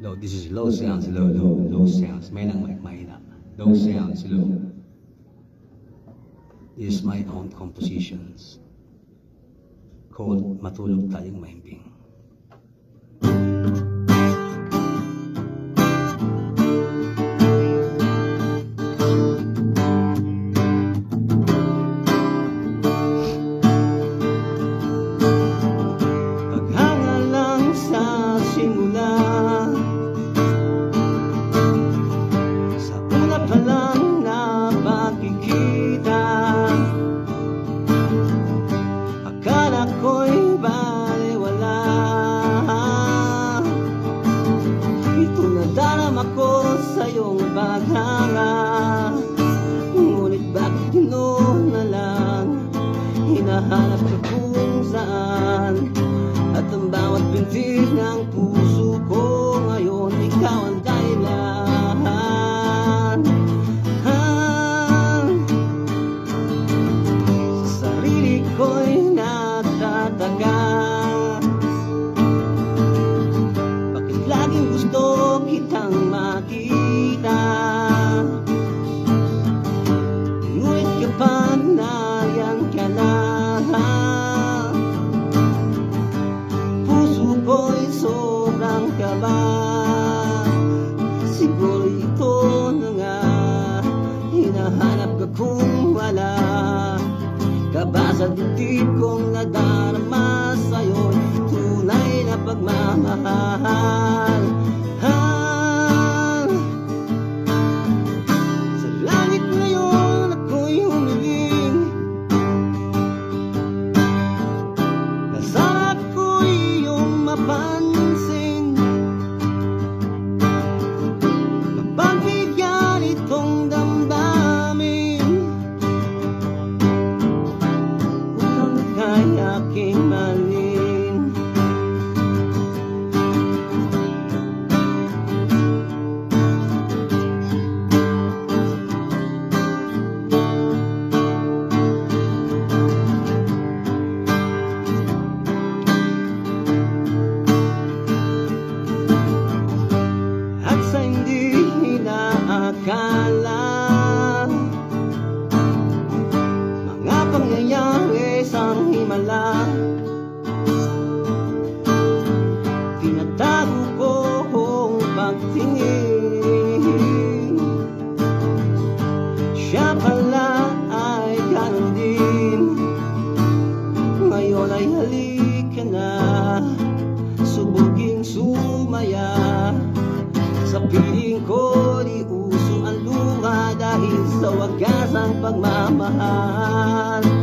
Low, this is low sounds, low, low, low sounds. May nang mic, mahina. Low sounds, low. This is my own compositions called Matulog Tayong Mahimbing. Paghanga lang sa simula paghanga Ngunit bakit gano'n na lang Hinahanap ka kung saan? At ang bawat binti ng puso ko Ngayon ikaw ang dahilan ah, Sa sarili ko'y ko'y sobrang kaba. Siguro ito na nga Hinahanap ka kung wala. Kaba sa dibdib kong nadarama sa'yo Tunay na pagmamahal. Ah, sana teman Tinatago ko ang pagtingin Siya pala ay ganun din. Ngayon ay halika na Subuging sumaya. Sa piling uso ang Dahil sa wagas ang pagmamahal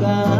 ko'y